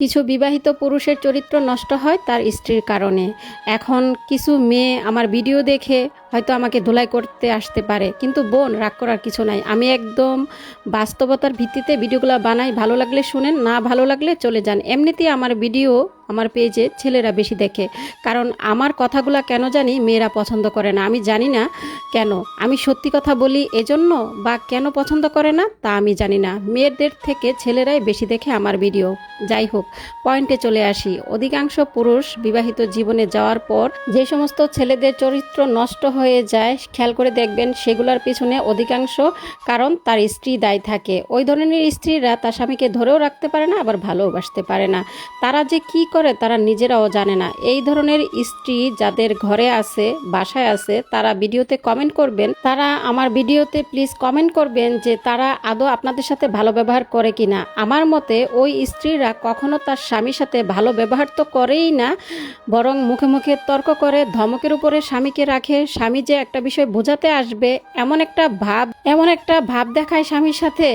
কিছু বিবাহিত পুরুষের চরিত্র নষ্ট হয় তার স্ত্রীর কারণে। এখন কিছু মেয়ে আমার ভিডিও দেখে হয়তো আমাকে ধুলাই করতে আসতে পারে, কিন্তু বোন, রাগ করার কিছু নাই। আমি একদম বাস্তবতার ভিত্তিতে ভিডিওগুলো বানাই, ভালো লাগলে শুনেন, না ভালো লাগলে চলে যান। এমনিতেই আমার ভিডিও আমার পেজে ছেলেরা বেশি দেখে। কারণ আমার কথাগুলো কেন জানি মেয়েরা পছন্দ করে না? আমি জানি না কেন? আমি সত্যি কথা বলি এজন্য বা কেন পছন্দ করে না তা আমি জানি না। মেয়েদের থেকে ছেলেরাই বেশি দেখে আমার ভিডিও। যাই হোক, পয়েন্টে চলে আসি। অধিকাংশ পুরুষ বিবাহিত জীবনে যাওয়ার পর যে সমস্ত ছেলেদের চরিত্র নষ্ট হয়ে যায়, খেয়াল করে দেখবেন সেগুলোর পিছনে অধিকাংশ কারণ তার স্ত্রী দায়ী থাকে। ওই ধরনের স্ত্রীরা তার স্বামীকে ধরেও রাখতে পারে না, আবার ভালোবাসতে পারে না। তারা যে কি করে তারা নিজেরাও জানে না। এই ধরনের স্ত্রী যাদের ঘরে আছে, বাসায় আছে, তারা ভিডিওতে কমেন্ট করবেন। তারা আমার ভিডিওতে প্লিজ কমেন্ট করবেন যে তারা আদৌ আপনাদের সাথে ভালো ব্যবহার করে কিনা। আমার মতে ওই স্ত্রীরা কখনো তার স্বামীর সাথে ভালো ব্যবহার তো করেই না, বরং মুখে মুখে তর্ক করে, ধমকের উপরে স্বামীকে রাখে। স্বামী যে একটা বিষয় বোঝাতে আসবে, এমন একটা ভাব, এমন একটা ভাব দেখায় স্বামীর সাথে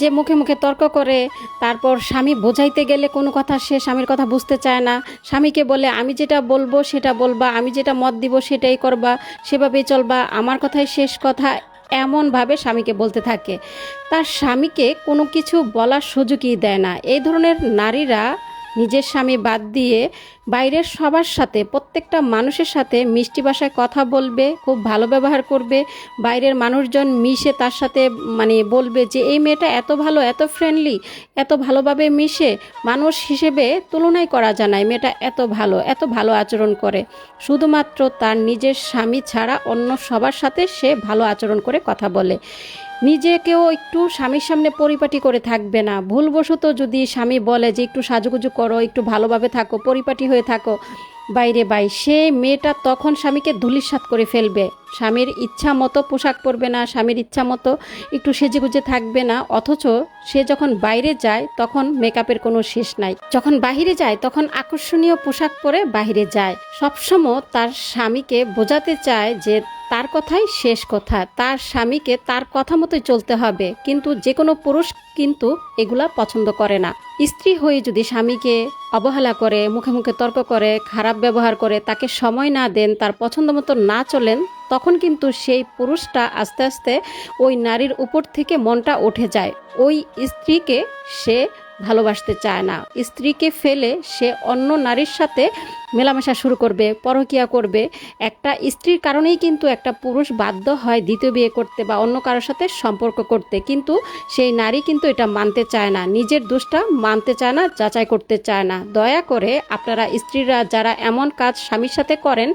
যে মুখে মুখে তর্ক করে, তারপর স্বামী বোঝাইতে গেলে কোনো কথা সে স্বামীর কথা বুঝতে চায় না। স্বামীকে বলে, আমি যেটা বলব সেটা বলবা, আমি যেটা মত দিব সেটাই করবা সেভাবে চলবা। আমার কথাই শেষ কথা এমনভাবে স্বামীকে বলতে থাকে। তার স্বামীকে কোনো কিছু বলার সুযোগই দেয় না। এই ধরনের নারীরা নিজের স্বামী বাদ দিয়ে বাইরের সবার সাথে, প্রত্যেকটা মানুষের সাথে মিষ্টি ভাষায় কথা বলবে, খুব ভালো ব্যবহার করবে, বাইরের মানুষজন মিশে তার সাথে মানে বলবে যে, এই মেয়েটা এত ভালো, এত ফ্রেন্ডলি এত ভালোভাবে মিশে, মানুষ হিসেবে তুলনাই করা যায় না মেয়েটা এত ভালো এত ভালো আচরণ করে। শুধুমাত্র তার নিজের স্বামী ছাড়া অন্য সবার সাথে সে ভালো আচরণ করে কথা বলে। নিজেকেও একটু স্বামীর সামনে পরিপাটি করে থাকবে না। ভুলবশত যদি স্বামী বলে যে, একটু সাজুগুজু করো, একটু ভালোভাবে থাকো, পরিপাটি হয়ে থাকো। বাইরে বাই, সে মেয়েটা তখন স্বামীকে ধুলিসাৎ করে ফেলবে। স্বামীর ইচ্ছা মতো পোশাক পরবে না, স্বামীর ইচ্ছা মতো একটু সেজেগুজে থাকবে না, অথচ সে যখন বাইরে যায়, তখন মেকআপের কোনো শেষ নাই। যখন বাহিরে যায়, তখন আকর্ষণীয় পোশাক পরে বাইরে যায়। সবসময় তার স্বামীকে বোঝাতে চায় যে তার কথাই শেষ কথা। তার স্বামীকে তার কথা মতোই চলতে হবে। কিন্তু যে কোনো পুরুষ কিন্তু এগুলা পছন্দ করে না। স্ত্রী হয়ে যদি স্বামীকে অবহেলা করে, মুখে মুখে তর্ক করে, খারাপ ব্যবহার করে, তাকে সময় না দেন, তার পছন্দ মতো না চলেন, তখন কিন্তু সেই পুরুষটা আস্তে আস্তে ওই নারীর উপর থেকে মনটা উঠে যায়। ওই স্ত্রীকে সে ভালোবাসতে চায় না। স্ত্রীকে ফেলে সে অন্য নারীর সাথে মেলামেশা শুরু করবে, পরকিয়া করবে। একটা স্ত্রীর কারণেই কিন্তু একটা পুরুষ বাধ্য হয় দ্বিতীয় বিয়ে করতে বা অন্য কারোর সাথে সম্পর্ক করতে। কিন্তু সেই নারী কিন্তু এটা মানতে চায় না, নিজের দোষটা মানতে চায় না, যাচাই করতে চায় না। দয়া করে আপনারা স্ত্রীরা যারা এমন কাজ স্বামীর সাথে করেন,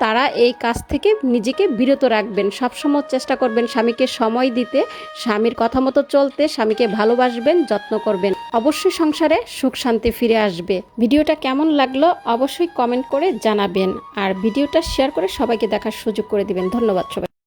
তারা এই কাজ থেকে নিজেকে বিরত রাখবেন। সবসময় চেষ্টা করবেন স্বামীকে সময় দিতে, স্বামীর কথা মতো চলতে, স্বামীকে ভালোবাসবেন, যত্ন করবেন। অবশ্যই সংসারে সুখ শান্তি ফিরে আসবে। ভিডিওটা কেমন লাগল অবশ্যই কমেন্ট করে জানাবেন। আর ভিডিওটা শেয়ার করে সবাইকে দেখার সুযোগ করে দিবেন। ধন্যবাদ সবাই।